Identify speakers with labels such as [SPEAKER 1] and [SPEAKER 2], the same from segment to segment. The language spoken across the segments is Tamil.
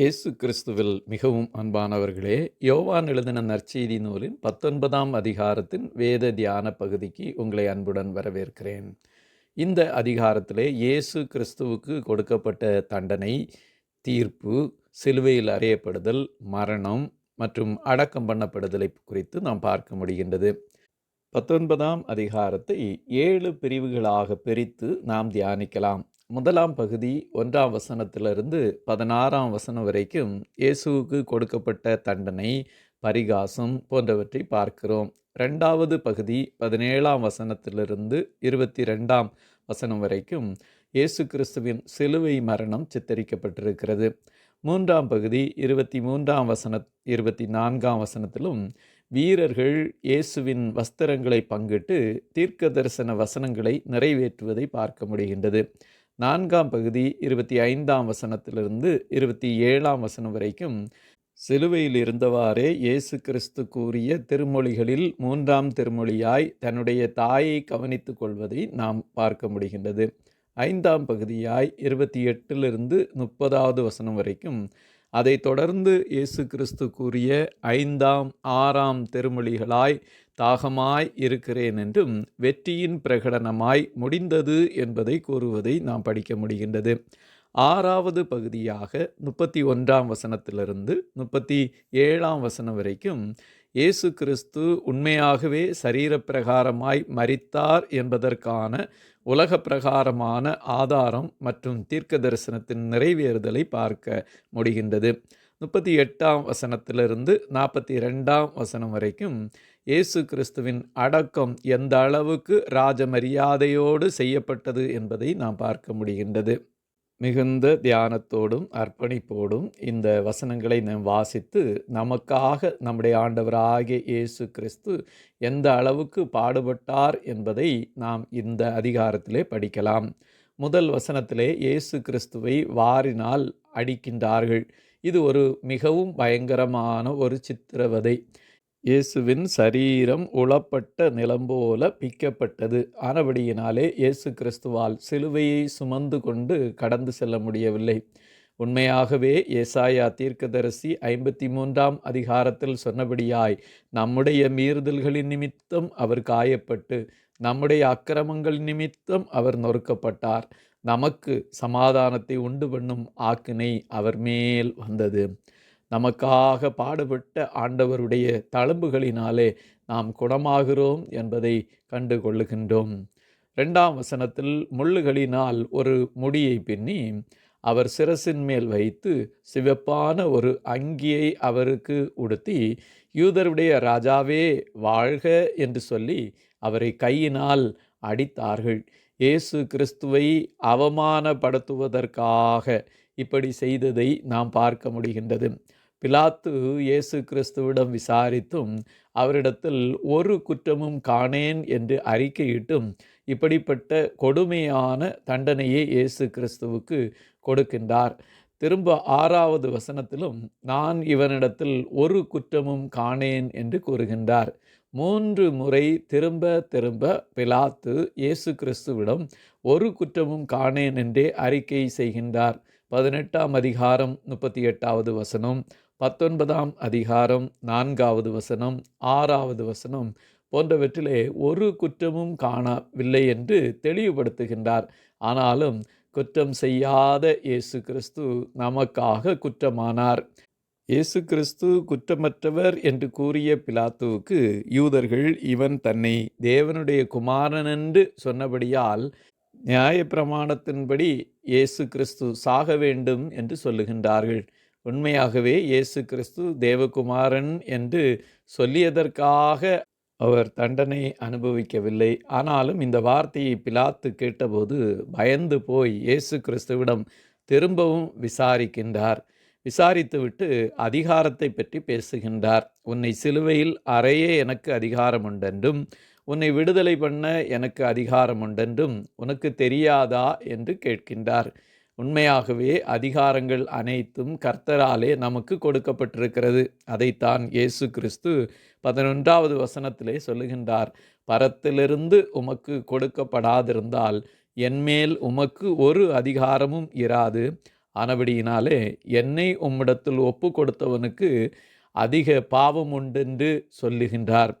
[SPEAKER 1] இயேசு கிறிஸ்துவில் மிகவும் அன்பானவர்களே யோவான் எழுதின நற்செய்தி நூலின் பத்தொன்பதாம் அதிகாரத்தின் வேத தியான பகுதிக்கு உங்களை அன்புடன் வரவேற்கிறேன். இந்த அதிகாரத்திலே இயேசு கிறிஸ்துவுக்கு கொடுக்கப்பட்ட தண்டனை தீர்ப்பு சிலுவையில் அறையப்படுதல் மரணம் மற்றும் அடக்கம் பண்ணப்படுதலை குறித்து நாம் பார்க்க முடிகின்றது. பத்தொன்பதாம் அதிகாரத்தை ஏழு பிரிவுகளாக பிரித்து நாம் தியானிக்கலாம். முதலாம் பகுதி ஒன்றாம் வசனத்திலிருந்து பதினாறாம் வசனம் வரைக்கும் இயேசுவுக்கு கொடுக்கப்பட்ட தண்டனை பரிகாசம் போன்றவற்றை பார்க்கிறோம். ரெண்டாவது பகுதி பதினேழாம் வசனத்திலிருந்து இருபத்தி ரெண்டாம் வசனம் வரைக்கும் இயேசு கிறிஸ்துவின் சிலுவை மரணம் சித்தரிக்கப்பட்டிருக்கிறது. மூன்றாம் பகுதி இருபத்தி மூன்றாம் வசன இருபத்தி நான்காம் வசனத்திலும் வீரர்கள் இயேசுவின் வஸ்திரங்களை பங்கிட்டு தீர்க்க தரிசன வசனங்களை நிறைவேற்றுவதை பார்க்க முடிகின்றது. நான்காம் பகுதி இருபத்தி ஐந்தாம் வசனத்திலிருந்து இருபத்தி ஏழாம் வசனம் வரைக்கும் சிலுவையில் இருந்தவாறே இயேசு கிறிஸ்து கூறிய திருமொழிகளில் மூன்றாம் திருமொழியாய் தன்னுடைய தாயை கவனித்துக் கொள்வதை நாம் பார்க்க முடிகின்றது. ஐந்தாம் பகுதியாய் இருபத்தி எட்டிலிருந்து முப்பதாவது வசனம் வரைக்கும் அதை தொடர்ந்து இயேசு கிறிஸ்து கூறிய ஐந்தாம் ஆறாம் திருமொழிகளாய் தாகமாய் இருக்கிறேன் என்றும் வெற்றியின் பிரகடனமாய் முடிந்தது என்பதை கூறுவதை நாம் படிக்க முடிகின்றது. ஆறாவது பகுதியாக முப்பத்தி ஒன்றாம் வசனத்திலிருந்து முப்பத்தி ஏழாம் வசனம் வரைக்கும் இயேசு கிறிஸ்து உண்மையாகவே சரீரப்பிரகாரமாய் மரித்தார் என்பதற்கான உலக பிரகாரமான ஆதாரம் மற்றும் தீர்க்க தரிசனத்தின் நிறைவேறுதலை பார்க்க முடிகின்றது. முப்பத்தி எட்டாம் வசனத்திலிருந்து நாற்பத்தி ரெண்டாம் வசனம் வரைக்கும் இயேசு கிறிஸ்துவின் அடக்கம் எந்த அளவுக்கு ராஜ மரியாதையோடு செய்யப்பட்டது என்பதை நாம் பார்க்க முடிகின்றது. மிகுந்த தியானத்தோடும் அர்ப்பணிப்போடும் இந்த வசனங்களை நாம் வாசித்து நமக்காக நம்முடைய ஆண்டவராகிய இயேசு கிறிஸ்து எந்த அளவுக்கு பாடுபட்டார் என்பதை நாம் இந்த அதிகாரத்திலே படிக்கலாம். முதல் வசனத்திலே இயேசு கிறிஸ்துவை வாரினால் அடிக்கின்றார்கள். இது ஒரு மிகவும் பயங்கரமான ஒரு சித்திரவதை. இயேசுவின் சரீரம் உளப்பட்ட நிலம் போல பிக்கப்பட்டது. ஆனபடியினாலே இயேசு கிறிஸ்துவால் சிலுவையை சுமந்து கொண்டு கடந்து செல்ல முடியவில்லை. உண்மையாகவே ஏசாயா தீர்க்கதரிசி ஐம்பத்தி மூன்றாம் அதிகாரத்தில் சொன்னபடியாய் நம்முடைய மீறுதல்களின் நிமித்தம் அவர் காயப்பட்டு நம்முடைய அக்கிரமங்கள் நிமித்தம் அவர் நொறுக்கப்பட்டார். நமக்கு சமாதானத்தை உண்டு பண்ணும் ஆக்கினை அவர் மேல் வந்தது. நமக்காக பாடுபட்ட ஆண்டவருடைய தழும்புகளினாலே நாம் குணமாகிறோம் என்பதை கண்டு கொள்ளுகின்றோம். ரெண்டாம் வசனத்தில் முள்ளுகளினால் ஒரு முடியை பின்னி அவர் சிரசின் மேல் வைத்து சிவப்பான ஒரு அங்கியை அவருக்கு உடுத்தி யூதருடைய ராஜாவே வாழ்க என்று சொல்லி அவரை கையினால் அடித்தார்கள். இயேசு கிறிஸ்துவை அவமானப்படுத்துவதற்காக இப்படி செய்ததை நாம் பார்க்க முடிகின்றது. பிலாத்து இயேசு கிறிஸ்துவிடம் விசாரித்தும் அவரிடத்தில் ஒரு குற்றமும் காணேன் என்று அறிக்கையிட்டும் இப்படிப்பட்ட கொடுமையான தண்டனையை இயேசு கிறிஸ்துவுக்கு கொடுக்கின்றார். திரும்ப ஆறாவது வசனத்திலும் நான் இவனிடத்தில் ஒரு குற்றமும் காணேன் என்று கூறுகின்றார். மூன்று முறை திரும்ப திரும்ப பிலாத்து இயேசு கிறிஸ்துவிடம் ஒரு குற்றமும் காணேன் என்றே அறிக்கை செய்கின்றார். பதினெட்டாம் அதிகாரம் முப்பத்தி எட்டாவது வசனம் பத்தொன்பதாம் அதிகாரம் நான்காவது வசனம் ஆறாவது வசனம் போன்றவற்றிலே ஒரு குற்றமும் காணவில்லை என்று தெளிவுபடுத்துகின்றார். ஆனாலும் குற்றம் செய்யாத இயேசு கிறிஸ்து நமக்காக குற்றமானார். இயேசு கிறிஸ்து குற்றமற்றவர் என்று கூறிய பிலாத்துவுக்கு யூதர்கள் இவன் தன்னை தேவனுடைய குமாரன் என்று சொன்னபடியால் நியாயப்பிரமாணத்தின்படி இயேசு கிறிஸ்து சாக வேண்டும் என்று சொல்லுகின்றார்கள். உண்மையாகவே இயேசு கிறிஸ்து தேவகுமாரன் என்று சொல்லியதற்காக அவர் தண்டனை அனுபவிக்கவில்லை. ஆனாலும் இந்த வார்த்தையை பிலாத்து கேட்டபோது பயந்து போய் இயேசு கிறிஸ்துவிடம் திரும்பவும் விசாரிக்கின்றார். விசாரித்துவிட்டு அதிகாரத்தை பற்றி பேசுகின்றார். உன்னை சிலுவையில் அறையே எனக்கு அதிகாரம் உண்டென்றும் உன்னை விடுதலை பண்ண எனக்கு அதிகாரம் உண்டென்றும் உனக்கு தெரியாதா? என்று கேட்கின்றார். உண்மையாகவே அதிகாரங்கள் அனைத்தும் கர்த்தராலே நமக்கு கொடுக்கப்பட்டிருக்கிறது. அதைத்தான் இயேசு கிறிஸ்து பதினொன்றாவது வசனத்திலே சொல்லுகின்றார். பரத்திலிருந்து உமக்கு கொடுக்கப்படாதிருந்தால் என்மேல் உமக்கு ஒரு அதிகாரமும் இராது. ஆனபடியினாலே என்னை உம்மிடத்தில் ஒப்பு கொடுத்தவனுக்கு அதிக பாவம் உண்டென்று சொல்லுகின்றார்.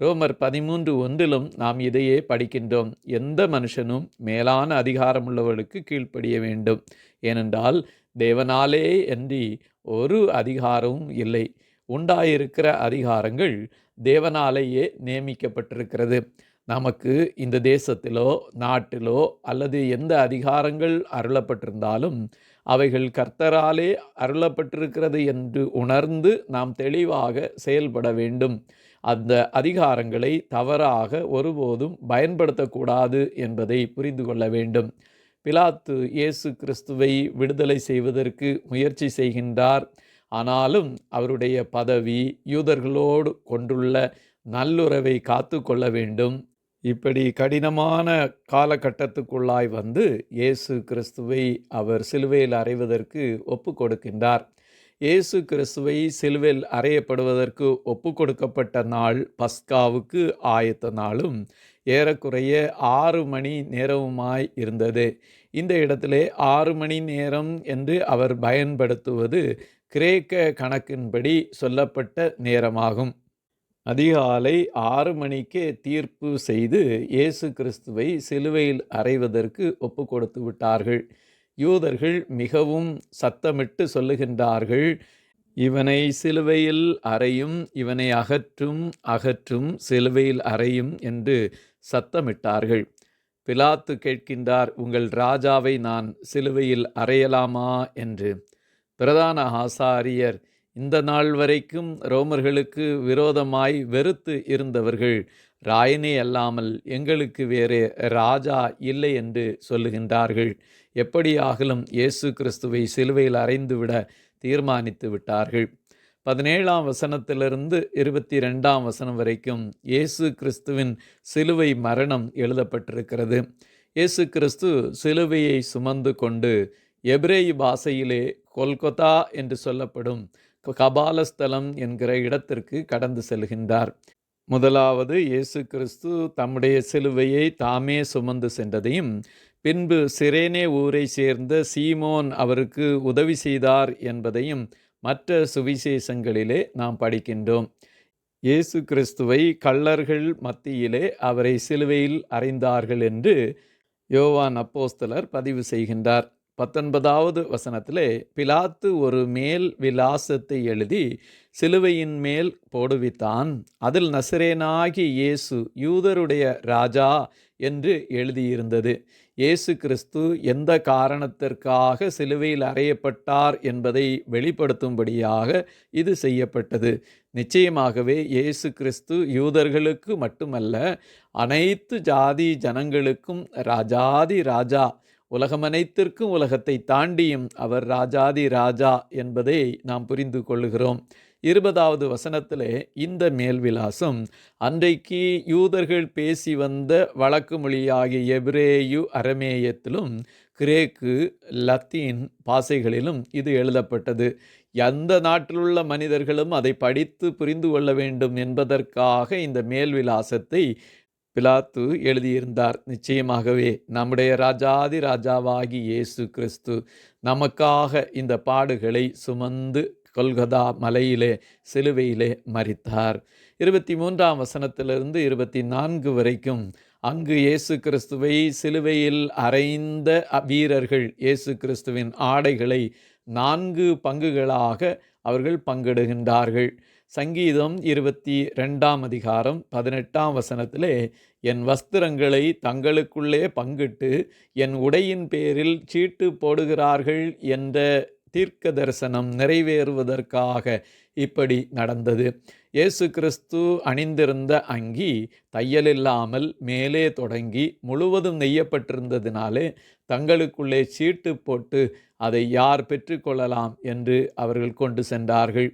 [SPEAKER 1] ரோமர் பதிமூன்று ஒன்றிலும் நாம் இதையே படிக்கின்றோம். எந்த மனுஷனும் மேலான அதிகாரமுள்ளவர்களுக்கு கீழ்ப்படிய வேண்டும். ஏனென்றால் தேவனாலே அன்றி ஒரு அதிகாரமும் இல்லை. உண்டாயிருக்கிற அதிகாரங்கள் தேவனாலேயே நியமிக்கப்பட்டிருக்கிறது. நமக்கு இந்த தேசத்திலோ நாட்டிலோ அல்லது எந்த அதிகாரங்கள் அருளப்பட்டிருந்தாலும் அவைகள் கர்த்தராலே அருளப்பட்டிருக்கிறது என்று உணர்ந்து நாம் தெளிவாக செயல்பட வேண்டும். அந்த அதிகாரங்களை தவறாக ஒருபோதும் பயன்படுத்தக்கூடாது என்பதை புரிந்து கொள்ள வேண்டும். பிலாத்து இயேசு கிறிஸ்துவை விடுதலை செய்வதற்கு முயற்சி செய்கின்றார். ஆனாலும் அவருடைய பதவி யூதர்களோடு கொண்டுள்ள நல்லுறவை காத்து கொள்ள வேண்டும். இப்படி கடினமான காலகட்டத்துக்குள்ளாய் வந்து இயேசு கிறிஸ்துவை அவர் சிலுவையில் அறைவதற்கு ஒப்பு கொடுக்கின்றார். இயேசு கிறிஸ்துவை சிலுவையில் அறையப்படுவதற்கு ஒப்பு கொடுக்கப்பட்ட நாள் பஸ்காவுக்கு ஆயத்த நாளும் ஏறக்குறைய ஆறு மணி நேரமுமாய் இருந்தது. இந்த இடத்திலே ஆறு மணி நேரம் என்று அவர் பயன்படுத்துவது கிரேக்க கணக்கின்படி சொல்லப்பட்ட நேரமாகும். அதிகாலை ஆறு மணிக்கே தீர்ப்பு செய்து இயேசு கிறிஸ்துவை சிலுவையில் அறைவதற்கு ஒப்பு கொடுத்து விட்டார்கள். யூதர்கள் மிகவும் சத்தமிட்டு சொல்லுகின்றார்கள் இவனை சிலுவையில் அறையும் இவனை அகற்றும் அகற்றும் சிலுவையில் அறையும் என்று சத்தமிட்டார்கள். பிலாத்து கேட்கின்றார் உங்கள் ராஜாவை நான் சிலுவையில் அறையலாமா? என்று. பிரதான ஆசாரியர் இந்த நாள் வரைக்கும் ரோமர்களுக்கு விரோதமாய் வெறுத்து இருந்தவர்கள். ராயனே அல்லாமல் எங்களுக்கு வேறு ராஜா இல்லை என்று சொல்லுகின்றார்கள். எப்படியாகலும் இயேசு கிறிஸ்துவை சிலுவையில் அறைந்துவிட தீர்மானித்து விட்டார்கள். பதினேழாம் வசனத்திலிருந்து இருபத்தி ரெண்டாம் வசனம் வரைக்கும் இயேசு கிறிஸ்துவின் சிலுவை மரணம் எழுதப்பட்டிருக்கிறது. இயேசு கிறிஸ்து சிலுவையை சுமந்து கொண்டு எப்ரேய் பாசையிலே கொல்கொத்தா என்று சொல்லப்படும் கபாலஸ்தலம் என்கிற இடத்திற்கு கடந்து செல்கின்றார். முதலாவது இயேசு கிறிஸ்து தம்முடைய சிலுவையை தாமே சுமந்து சென்றதையும் பின்பு சிரேனே ஊரை சேர்ந்த சீமோன் அவருக்கு உதவி செய்தார் என்பதையும் மற்ற சுவிசேஷங்களிலே நாம் படிக்கின்றோம். இயேசு கிறிஸ்துவை கள்ளர்கள் மத்தியிலே அவரை சிலுவையில் அறைந்தார்கள் என்று யோவான் அப்போஸ்தலர் பதிவு செய்கின்றார். பத்தொன்பதாவது வசனத்திலே பிலாத்து ஒரு மேல் விலாசத்தை எழுதி சிலுவையின் மேல் போடுவித்தான். அதில் நசரேனாகி இயேசு யூதருடைய ராஜா என்று எழுதியிருந்தது. இயேசு கிறிஸ்து எந்த காரணத்திற்காக சிலுவையில் அறையப்பட்டார் என்பதை வெளிப்படுத்தும்படியாக இது செய்யப்பட்டது. நிச்சயமாகவே இயேசு கிறிஸ்து யூதர்களுக்கு மட்டுமல்ல அனைத்து ஜாதி ஜனங்களுக்கும் ராஜாதி ராஜா உலகமனைத்திற்கும் உலகத்தை தாண்டியும் அவர் ராஜாதி ராஜா என்பதை நாம் புரிந்து கொள்ளுகிறோம். இருபதாவது வசனத்திலே இந்த மேல்விலாசம் அன்றைக்கு யூதர்கள் பேசி வந்த வழக்கு மொழியாகிய எப்ரேயு அரமேயத்திலும் கிரேக்கு லத்தீன் பாசைகளிலும் இது எழுதப்பட்டது. எந்த நாட்டிலுள்ள மனிதர்களும் அதை படித்து புரிந்து கொள்ள வேண்டும் என்பதற்காக இந்த மேல்விலாசத்தை பிலாத்து எழுதியிருந்தார். நிச்சயமாகவே நம்முடைய ராஜாதி ராஜாவாகி இயேசு கிறிஸ்து நமக்காக இந்த பாடுகளை சுமந்து கொல்கதா மலையிலே சிலுவையிலே மறித்தார் இருபத்தி மூன்றாம் வசனத்திலிருந்து இருபத்தி நான்கு வரைக்கும் அங்கு இயேசு கிறிஸ்துவை சிலுவையில் அறைந்த வீரர்கள் இயேசு கிறிஸ்துவின் ஆடைகளை நான்கு பங்குகளாக அவர்கள் பங்கிடுகின்றார்கள். சங்கீதம் இருபத்தி ரெண்டாம் அதிகாரம் பதினெட்டாம் வசனத்திலே என் வஸ்திரங்களை தங்களுக்குள்ளே பங்கிட்டு என் உடையின் பேரில் சீட்டு போடுகிறார்கள் என்ற தீர்க்க தரிசனம் நிறைவேறுவதற்காக இப்படி நடந்தது. இயேசு கிறிஸ்து அணிந்திருந்த அங்கி தையலில்லாமல் மேலே தொடங்கி முழுவதும் நெய்யப்பட்டிருந்ததினாலே தங்களுக்குள்ளே சீட்டு போட்டு அதை யார் பெற்றுக்கொள்ளலாம்? என்று அவர்கள் கொண்டு சென்றார்கள்.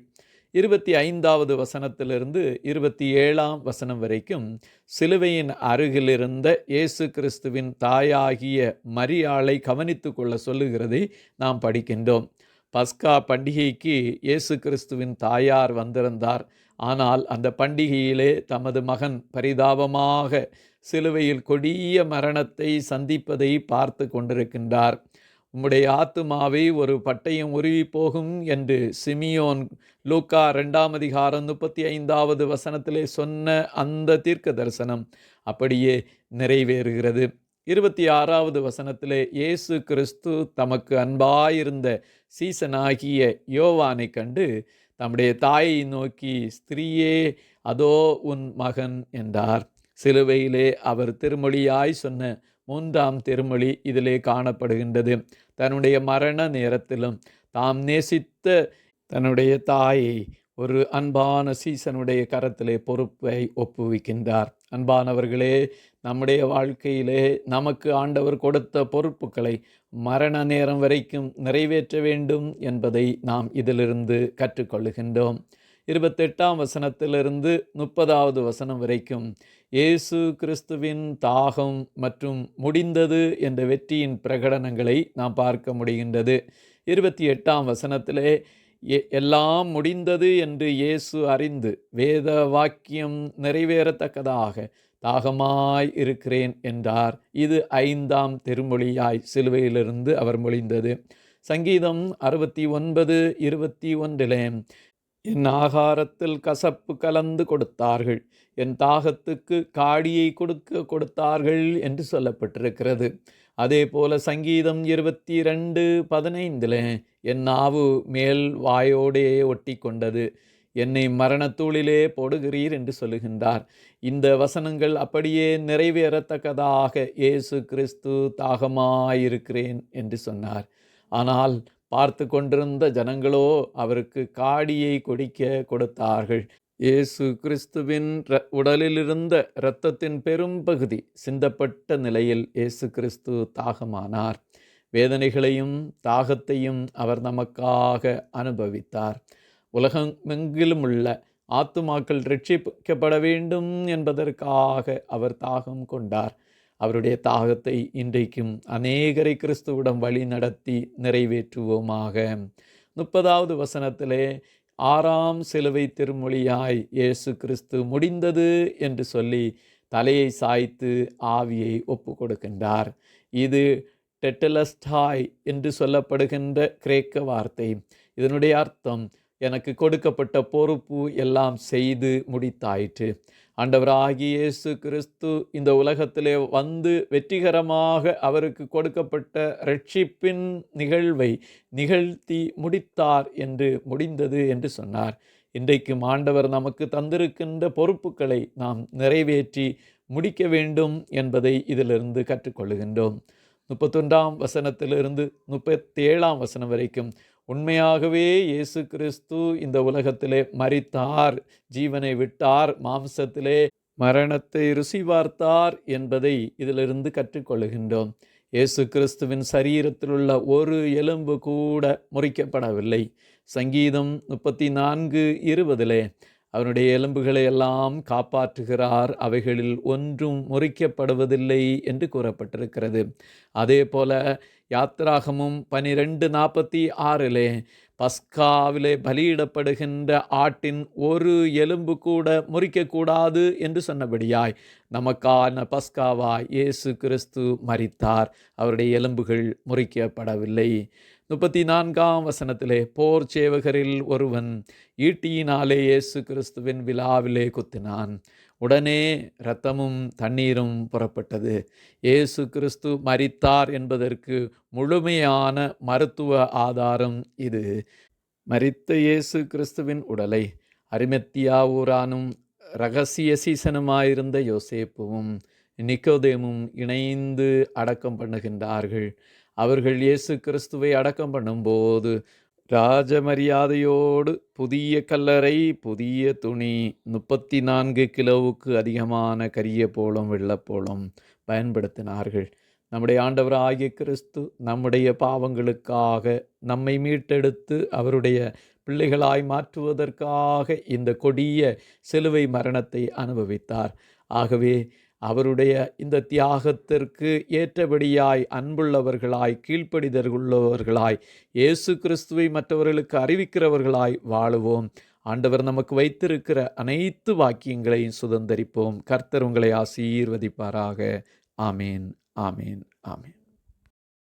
[SPEAKER 1] இருபத்தி ஐந்தாவது வசனத்திலிருந்து இருபத்தி ஏழாம் வசனம் வரைக்கும் சிலுவையின் அருகிலிருந்த இயேசு கிறிஸ்துவின் தாயாகிய மரியாளை கவனித்து கொள்ள சொல்லுகிறதை நாம் படிக்கின்றோம். பஸ்கா பண்டிகைக்கு இயேசு கிறிஸ்துவின் தாயார் வந்திருந்தார். ஆனால் அந்த பண்டிகையிலே தமது மகன் பரிதாபமாக சிலுவையில் கொடிய மரணத்தை சந்திப்பதை பார்த்து கொண்டிருக்கின்றார். உம்முடைய ஆத்துமாவை ஒரு பட்டயம் உருவி போகும் என்று சிமியோன் லூக்கா ரெண்டாம் அதிகாரம் முப்பத்தி ஐந்தாவது வசனத்திலே சொன்ன அந்த தீர்க்க தரிசனம் அப்படியே நிறைவேறுகிறது. இருபத்தி ஆறாவது வசனத்திலே இயேசு கிறிஸ்து தமக்கு அன்பாயிருந்த சீசனாகிய யோவானை கண்டு தம்முடைய தாயை நோக்கி ஸ்திரீயே அதோ உன் மகன் என்றார். சிலுவையிலே அவர் திருமொழியாய் சொன்ன மூன்றாம் திருமொழி இதிலே காணப்படுகின்றது. தன்னுடைய மரண நேரத்திலும் தாம் நேசித்த தன்னுடைய தாயை ஒரு அன்பான சீசனுடைய கரத்திலே பொறுப்பை ஒப்புவிக்கின்றார். அன்பானவர்களே நம்முடைய வாழ்க்கையிலே நமக்கு ஆண்டவர் கொடுத்த பொறுப்புகளை மரண நேரம் வரைக்கும் நிறைவேற்ற வேண்டும் என்பதை நாம் இதிலிருந்து கற்றுக்கொள்ளுகின்றோம் இருபத்தெட்டாம் வசனத்திலிருந்து முப்பதாவது வசனம் வரைக்கும் இயேசு கிறிஸ்துவின் தாகம் மற்றும் முடிந்தது என்ற வெற்றியின் பிரகடனங்களை நாம் பார்க்க முடிகின்றது. இருபத்தி எட்டாம் வசனத்திலே எல்லாம் முடிந்தது என்று இயேசு அறிந்து வேத வாக்கியம் நிறைவேறத்தக்கதாக தாகமாய் இருக்கிறேன் என்றார். இது ஐந்தாம் திருமொழியாய் சிலுவையிலிருந்து அவர் மொழிந்தது. சங்கீதம் அறுபத்தி ஒன்பது இருபத்தி ஒன்றிலே என் ஆகாரத்தில் கசப்பு கலந்து கொடுத்தார்கள். என் தாகத்துக்கு காடியை கொடுக்க கொடுத்தார்கள் என்று சொல்லப்பட்டிருக்கிறது. அதே போல சங்கீதம் இருபத்தி ரெண்டு பதினைந்தில் என் நாவு மேல் வாயோடே ஒட்டி கொண்டது என்னை மரணத்தூளிலே போடுகிறீர் என்று சொல்லுகின்றார். இந்த வசனங்கள் அப்படியே நிறைவேறத்தக்கதாக இயேசு கிறிஸ்து தாகமாயிருக்கிறேன் என்று சொன்னார். ஆனால் பார்த்து கொண்டிருந்த ஜனங்களோ அவருக்கு காடியை கொடிக்க கொடுத்தார்கள். இயேசு கிறிஸ்துவின் உடலிலிருந்த இரத்தத்தின் பெரும்பகுதி சிந்தப்பட்ட நிலையில் இயேசு கிறிஸ்து தாகமானார். வேதனைகளையும் தாகத்தையும் அவர் நமக்காக அனுபவித்தார். உலகமெங்கிலும் உள்ள ஆத்துமாக்கள் ரட்சிக்கப்பட வேண்டும் என்பதற்காக அவர் தாகம் கொண்டார். அவருடைய தாகத்தை இன்றைக்கும் அநேகரை கிறிஸ்துவிடம் வழி நடத்தி நிறைவேற்றுவோமாக. முப்பதாவது வசனத்திலே ஆறாம் சிலுவை திருமொழியாய் இயேசு கிறிஸ்து முடிந்தது என்று சொல்லி தலையை சாய்த்து ஆவியை ஒப்பு கொடுக்கின்றார் இது டெட்டலஸ்டாய் என்று சொல்லப்படுகின்ற கிரேக்க வார்த்தை. இதனுடைய அர்த்தம் எனக்கு கொடுக்கப்பட்ட பொறுப்பு எல்லாம் செய்து முடித்தாயிற்று. ஆண்டவராகி இயேசு கிறிஸ்து இந்த உலகத்திலே வந்து வெற்றிகரமாக அவருக்கு கொடுக்கப்பட்ட ரட்சிப்பின் நிகழ்வை நிகழ்த்தி முடித்தார் என்று முடிந்தது என்று சொன்னார். இன்றைக்கும் ஆண்டவர் நமக்கு தந்திருக்கின்ற பொறுப்புகளை நாம் நிறைவேற்றி முடிக்க வேண்டும் என்பதை இதிலிருந்து கற்றுக்கொள்கின்றோம் முப்பத்தொன்றாம் வசனத்திலிருந்து முப்பத்தேழாம் வசனம் வரைக்கும் உண்மையாகவே இயேசு கிறிஸ்து இந்த உலகத்திலே மறித்தார் ஜீவனை விட்டார் மாம்சத்திலே மரணத்தை ருசி பார்த்தார் என்பதை இதிலிருந்து கற்றுக்கொள்கின்றோம். இயேசு கிறிஸ்துவின் சரீரத்தில் உள்ள ஒரு எலும்பு கூட முறிக்கப்படவில்லை. சங்கீதம் முப்பத்தி நான்கு இருபதிலே அவனுடைய எலும்புகளை எல்லாம் காப்பாற்றுகிறார் அவைகளில் ஒன்றும் முறிக்கப்படுவதில்லை என்று கூறப்பட்டிருக்கிறது. அதே போல யாத்திராகமும் பனிரெண்டு நாற்பத்தி ஆறிலே பஸ்காவிலே பலியிடப்படுகின்ற ஆட்டின் ஒரு எலும்பு கூட முறிக்கக்கூடாது என்று சொன்னபடியாய் நமக்கான பஸ்காவாய் இயேசு கிறிஸ்து மறித்தார் அவருடைய எலும்புகள் முறிக்கப்படவில்லை. முப்பத்தி நான்காம் வசனத்திலே போர் சேவகரில் ஒருவன் ஈட்டியினாலே இயேசு கிறிஸ்துவின் விழாவிலே குத்தினான். உடனே இரத்தமும் தண்ணீரும் புறப்பட்டது. இயேசு கிறிஸ்து மரித்தார் என்பதற்கு முழுமையான மருத்துவ ஆதாரம் இது. மரித்த இயேசு கிறிஸ்துவின் உடலை அரிமத்தியாவூரானும் ரகசிய சீசனுமாயிருந்த யோசேப்புவும் நிக்கோதேமும் இணைந்து அடக்கம் பண்ணுகின்றார்கள். அவர்கள் இயேசு கிறிஸ்துவை அடக்கம் பண்ணும்போது ராஜமரியாதையோடு புதிய கல்லறை புதிய துணி முப்பத்தி நான்கு கிலோவுக்கு அதிகமான கரிய போலும் வெள்ளப்போலும் பயன்படுத்தினார்கள். நம்முடைய ஆண்டவர் ஆகிய கிறிஸ்து நம்முடைய பாவங்களுக்காக நம்மை மீட்டெடுத்து அவருடைய பிள்ளைகளாய் மாற்றுவதற்காக இந்த கொடிய சிலுவை மரணத்தை அனுபவித்தார். ஆகவே அவருடைய இந்த தியாகத்திற்கு ஏற்றபடியாய் அன்புள்ளவர்களாய் கீழ்ப்படிதற்குள்ளவர்களாய் இயேசு கிறிஸ்துவை மற்றவர்களுக்கு அறிவிக்கிறவர்களாய் வாழுவோம். ஆண்டவர் நமக்கு வைத்திருக்கிற அனைத்து வாக்கியங்களையும் சுதந்திரிப்போம். கர்த்தர் உங்களை ஆசீர்வதிப்பாராக. ஆமேன் ஆமேன் ஆமேன்.